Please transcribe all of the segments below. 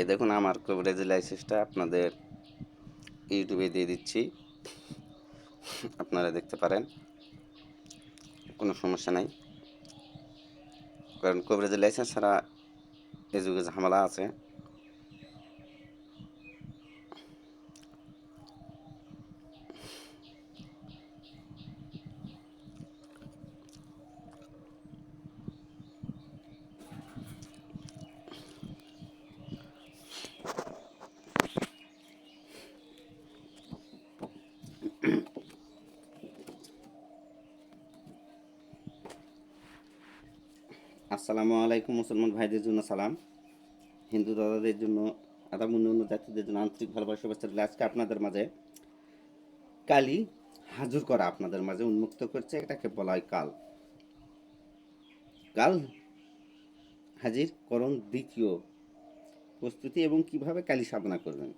এই দেখুন, আমার কভারেজ লাইসেন্সটা আপনাদের ইউটিউবে দিয়ে দিচ্ছি। আপনারা দেখতে পারেন, কোনো সমস্যা নাই। কারণ কভারেজ লাইসেন্স ছাড়া এ যুগে ঝামেলা আছে। আসসালামু আলাইকুম, মুসলমান ভাইদের জন্য সালাম। হিন্দু দাদাদের জন্য আদাম অন্য জাতিদের জন্য আন্তরিক ভালোবাসা দিলে আজকে আপনাদের মাঝে। কালি হাজুর করা আপনাদের মাঝে উন্মুক্ত করছে, এটাকে বলা হয় কাল। কাল হাজির করণ দ্বিতীয় প্রস্তুতি এবং কীভাবে কালি সাধনা করবেন?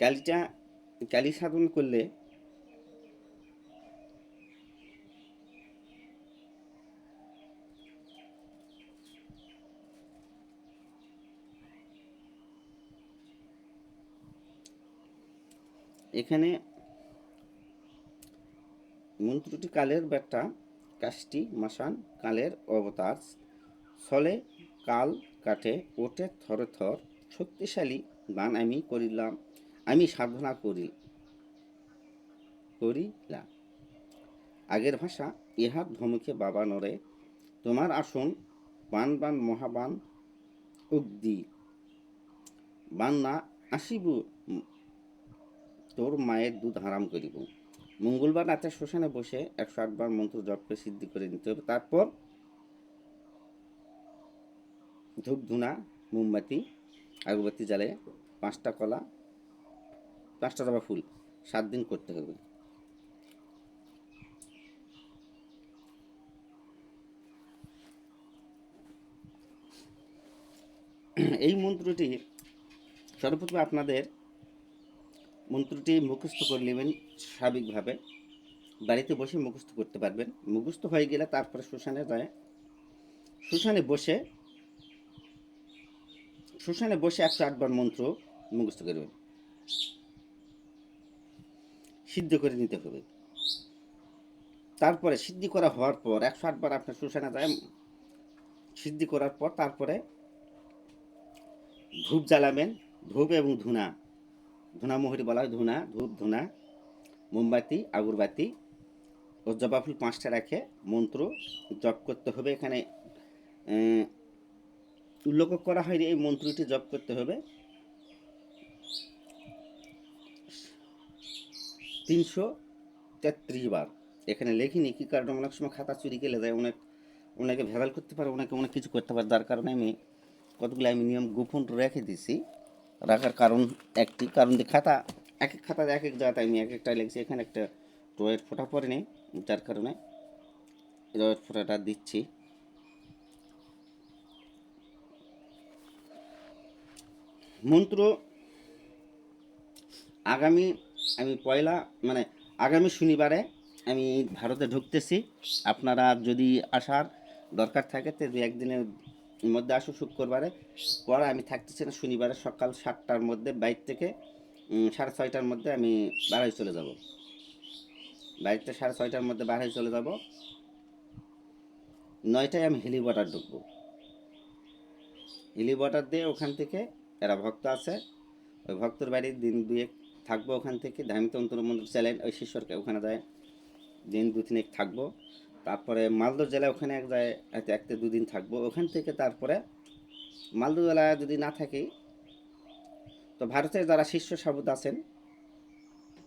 কালিটা, কালি সাধন করলে এখানে মন্ত্রটি কালের ব্যাটা কাষ্টি মাসান কালের অবতার ছলে কাল কাটে ওঠে থরে থর, শক্তিশালী গান আমি করিলাম, আমি সাধনা করি করিলাম আগের ভাষা, ইহার ধমকে বাবা নরে তোমার আসন বান বান মহাবান বান না আসিব তোর মায়ের দুধ হারাম করিব মঙ্গলবার রাতে শ্মশানে বসে একশো আটবার মন্ত্র জপকে সিদ্ধি করে নিতে হবে। তারপর ধূপ, ধুনা, মোমবাতি, আগরবাতি জ্বালে পাঁচটা কলা, পাঁচটা জবা ফুল সাত দিন করতে হবে। এই মন্ত্রটি সর্বপ্রথমে আপনাদের মন্ত্রটি মুখস্থ করে নেবেন স্বাভাবিকভাবে। বাড়িতে বসে মুখস্থ করতে পারবেন। মুখস্থ হয়ে গেলে তারপরে শ্মশানে যায়। শ্মশানে বসে শ্মশানে বসে একশো আটবার মন্ত্র মুখস্থ করবেন। সিদ্ধ করে নিতে হবে। তারপরে সিদ্ধি করা হওয়ার পর, একশো আটবার আপনার শ্মশানে যায়। সিদ্ধি করার পর তারপরে ধূপ জ্বালাবেন। ধূপ এবং ধুনা। ধুনা মোহরি বলা হয়, ধুনা, ধূপ, ধুনা, মোমবাতি আগরবাতি ও জবা ফুল পাঁচটা রাখে মন্ত্র জপ করতে হবে, এখানে উল্লেখ করা হয় এই মন্ত্রটি জপ করতে হবে। তিনশো তেত্রিশ বার। এখানে লেখিনি কি কারণে? অনেক সময় খাতা চুরি গেলে যায়, অনেক, অনেকে ভেজাল করতে পারে, অনেকে অনেক কিছু করতে পারে, যার কারণে আমি কতগুলো আমি নিয়ম গোপন রেখে দিছি। রাখার কারণ একটি, কারণ যে খাতা, এক এক খাতা এক এক জায়গাতে আমি এক একটা লিখছি এখানে একটা টয়ের ফোঁটা পরে নেই যার কারণে রয়ের ফোঁটাটা দিচ্ছি। মন্ত্র, আগামী, আমি পয়লা মানে আগামী শনিবারে আমি ভারতে ঢুকতেছি। আপনারা যদি আসার দরকার থাকে, তো দু একদিনের মধ্যে আসো শুক্রবারে। পরে আমি থাকতেছি না শনিবারে সকাল সাতটার মধ্যে বাইর থেকে সাড়ে ছয়টার মধ্যে আমি বাড়াই চলে যাব। বাড়িতে সাড়ে ছয়টার মধ্যে বাড়াই চলে যাব। নয়টায় আমি হেলিকপ্টার ঢুকবো। হেলিকপ্টার দিয়ে ওখান থেকে এরা ভক্ত আছে, ওই ভক্তর বাড়ি দিন দুয়েক থাকব ওখান থেকে। ধামিতন্ত্র মন্দির চ্যালেঞ্জ ওই শিষ্যরকে ওখানে যায়। দিন দু তিনেক থাকব। তারপরে মালদহ জেলায় ওখানে এক যায় হয়তো এক থেকে দুদিন থাকব। ওখান থেকে তারপরে মালদহ জেলায় যদি না থাকি, তো ভারতের যারা শিষ্য সাবুদ আছেন,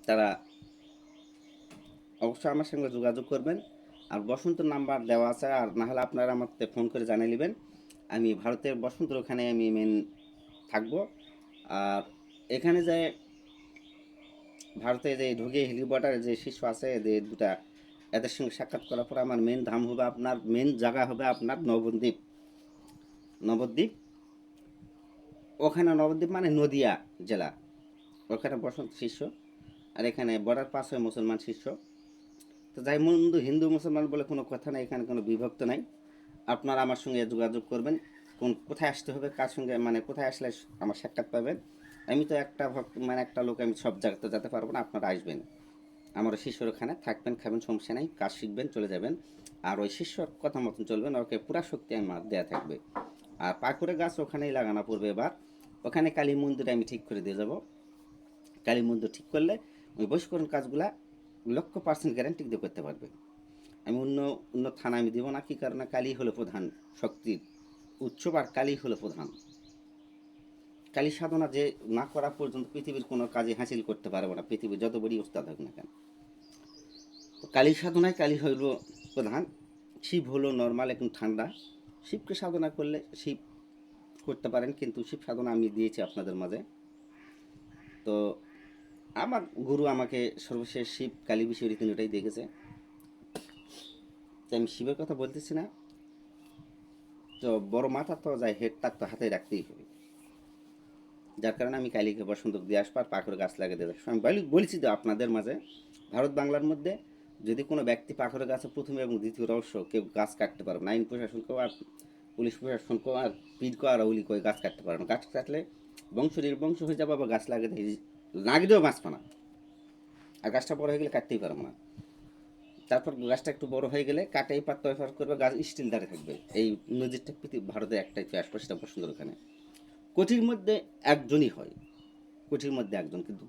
তারা অবশ্যই আমার সঙ্গে যোগাযোগ করবেন। আর বসন্ত নাম্বার দেওয়া আছে, আর না হলে আপনারা আমাকে ফোন করে জানিয়ে নেবেন। আমি ভারতের বসন্তর ওখানে আমি মেন থাকব। আর এখানে যে ভারতে যে ঢুকে, হেলিকপ্টারে যে শিষ্য আছে, যে দুটা এদের সঙ্গে সাক্ষাৎ করার পর আমার মেন ধাম হবে আপনার মেন জায়গা হবে আপনার নবদ্বীপ। নবদ্বীপ? ওখানে নবদ্বীপ মানে নদিয়া জেলা। ওখানে বসন্ত শিষ্য, আর এখানে বর্ডার পাস হয় মুসলমান শিষ্য। তো যাই বন্ধু, হিন্দু, মুসলমান বলে কোনো কথা নাই, এখানে কোনো বিভক্ত নাই। আপনারা আমার সঙ্গে যোগাযোগ করবেন, কোন, কোথায় আসতে হবে, কার সঙ্গে মানে কোথায় আসলে আমার সাক্ষাৎ পাবেন। আমি তো একটা ভক্ত মানে একটা লোক, আমি সব জায়গাতে যেতে পারব না, আপনারা আসবেন। আমার ওই শিষ্যর ওখানে, থাকবেন, খাবেন, সমস্যা নেই, কাজ শিখবেন, চলে যাবেন। আর ওই শিষ্যর কথা মতন চলবেন ওকে পুরা শক্তি আমার দেওয়া থাকবে। আর পাকুড়ে গাছ ওখানেই লাগানো পড়বে এবার। ওখানে কালী মন্দির আমি ঠিক করে দিয়ে যাব। কালী মন্দির ঠিক করলে ওই বৈষ্করণ কাজগুলা লক্ষ পার্সেন্ট গ্যারান্টি দিয়ে করতে পারবে। আমি অন্য অন্য থানা আমি দেবো না, কি কারণে? কালী হলো প্রধান শক্তির উৎসব আর কালী হলো প্রধান। কালী সাধনা যে না করা পর্যন্ত পৃথিবীর কোনো কাজে হাসিল করতে পারবে না, পৃথিবীর যত বড়ই ওস্তাদ হোক না কেন। কালী সাধনায় কালী হইল প্রধান। শিব হলো নর্মাল এখন ঠান্ডা। শিবকে সাধনা করলে শিব করতে পারেন, কিন্তু শিব সাধনা আমি দিয়েছি আপনাদের মাঝে। তো আমার গুরু আমাকে সর্বশেষ শিব কালী বিষয় ওটাই দেখেছে। তো আমি শিবের কথা বলতেছি না। তো বড় মাথা তো যায় হেড তাক তো হাতে রাখতেই হবে। যার কারণে আমি কালীকে বসন্ত দিয়ে আসব আর পাখর গাছ লাগিয়ে আসব আমি বলি- বলেছি তো আপনাদের মাঝে। ভারত বাংলার মধ্যে যদি কোনো ব্যক্তি পাথরের গাছে প্রথম এবং দ্বিতীয় রহস্য, কেউ গাছ কাটতে পারবে না। আইন প্রশাসনকেও আর পুলিশ প্রশাসনকেও আর পিডকো আর ওলি কই গাছ কাটতে পারবে না। গাছ কাটলে বংশ নির্বংশ হয়ে যাবে বা গাছ লাগিয়ে লাগলেও লাগিয়েও বাঁচবে না। আর গাছটা বড় হয়ে গেলে কাটতেই পারব না। তারপর গাছটা একটু বড় হয়ে গেলে কাটাই পাত্র ব্যবহার করবে, গাছ স্টিল দাঁড়িয়ে থাকবে। এই নদীরটা পৃথিবী ভারতের একটাই আসবে, সেটা বসুন্ধরা ওখানে। কোটির মধ্যে একজনই হয়। কোটির মধ্যে একজন, কিন্তু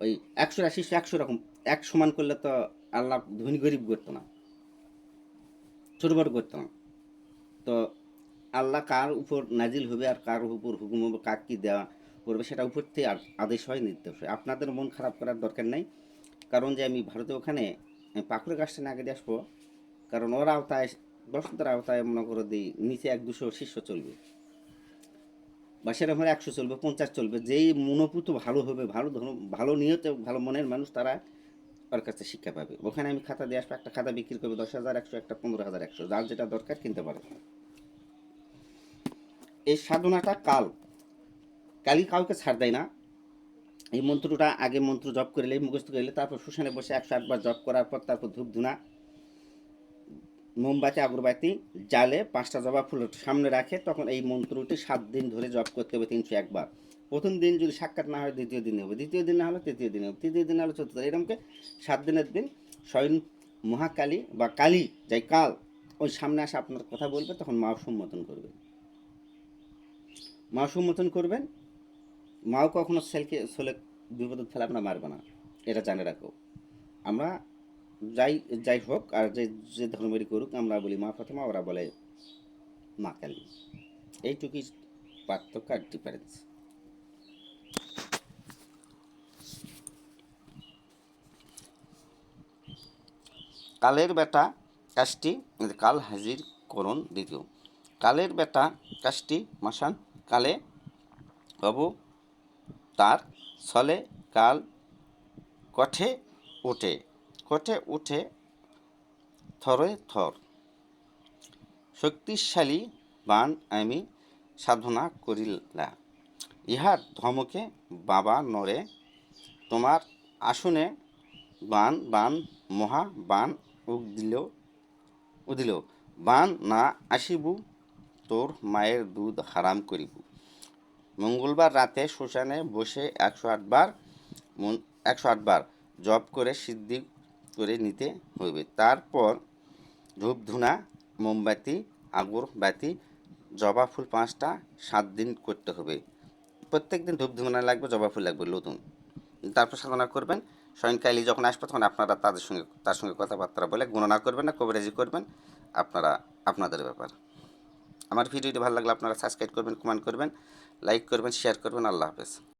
ওই একশো আশি, একশো রকম, এক সমান করলে তো আল্লাহ ধনী গরিব করতো না, ছোট বড় করতো না। তো আল্লাহ কার উপর নাজিল হবে আর কার উপর হুকুম হবে, কার কী দেওয়া করবে সেটা উপর থেকে আর আদেশ হয়, নির্দেশ হয়। আপনাদের মন খারাপ করার দরকার নাই, কারণ যে আমি ভারতে ওখানে পাকুড়ে গাছটা না আগে আসব, কারণ ওর আওতায়, বসন্তের আওতায় মনে করো দিই নিচে এক দুশো শিষ্য চলবে বা সেরকম একশো চলবে, পঞ্চাশ চলবে, যেই মনোপুত ভালো হবে, ভালো ধর্ম ভালো নিয়তে, ভালো মনের মানুষ তারা ওর কাছে শিক্ষা পাবে। ওখানে আমি খাতা দিয়ে আসব, একটা খাতা বিক্রি করবে, দশ হাজার একশো, একটা পনেরো হাজার একশো, যার যেটা দরকার কিনতে পারে। এই সাধনাটা কাল। কালই কাউকে ছাড় দেয় না। এই মন্ত্রটা আগে মন্ত্র জপ করলে মুখস্থ করলে তারপর শ্মশানে বসে একশো আটবার জপ করার পর তারপর ধূপ ধুনা। মোমবাতি, আগরবাতি জালে পাঁচটা জবা ফুল সামনে রাখে, তখন এই মন্ত্রটি সাত দিন ধরে জপ করতে হবে তিনশো একবার। প্রথম দিন যদি সাক্ষাৎ না হয়, দ্বিতীয় দিনে হবে দ্বিতীয় দিন না হলে তৃতীয় দিনে হবে তৃতীয় দিন হলে চতুর্থ এরকমকে সাত দিনের দিন স্বয়ং মহাকালী বা কালী, যাই কাল, ওই সামনে আসে আপনার কথা বলবে, তখন মা সম্বোধন করবে। মা সম্বোধন করবেন। মাও কখনো ছেলেকে ছেলে বিপদ ফেলে আমরা মারবে না। এটা জানে রাখো। আমরা যাই যাই হোক, আর যে যে ধর্মেরই করুক, আমরা বলি মা ফাতেমা ওরা বলে মা কালী। এইটুকুই পার্থক্য আর ডিফারেন্স কালের বেটা, কাজটি কাল হাজির করণ দ্বিতীয়। কালের বেটা, কাজটি মশান কালে, বাবু তার ছলে কাল কঠে উঠে কঠে উঠে থরে থর। শক্তিশালী বান আমি সাধনা করিলা। ইহার ধমকে বাবা নরে তোমার আসনে বান বান, মহা বান দিল উদিল বান না আসিবু, তোর মায়ের দুধ হারাম করিব। মঙ্গলবার রাতে শ্মশানে বসে একশো আটবার একশো আটবার জপ করে সিদ্ধি করে নিতে হইবে। তারপর ধূপ ধুনা মোমবাতি, আগরবাতি, জবা ফুল পাঁচটা সাত দিন করতে হবে। প্রত্যেক দিন ধূপ ধুনা লাগবে, জবা ফুল লাগবে নতুন তারপর সাধনা করবেন। স্বয়ংকালী যখন আসবে, তখন আপনারা তাদের সঙ্গে, তার সঙ্গে কথাবার্তা বলে গণনা করবেন না কভারেজি করবেন। আপনারা, আপনাদের ব্যাপার। আমার ভিডিওটি ভালো লাগলে আপনারা সাবস্ক্রাইব করবেন কমেন্ট করবেন লাইক করবেন শেয়ার করবেন। আল্লাহ হাফেজ।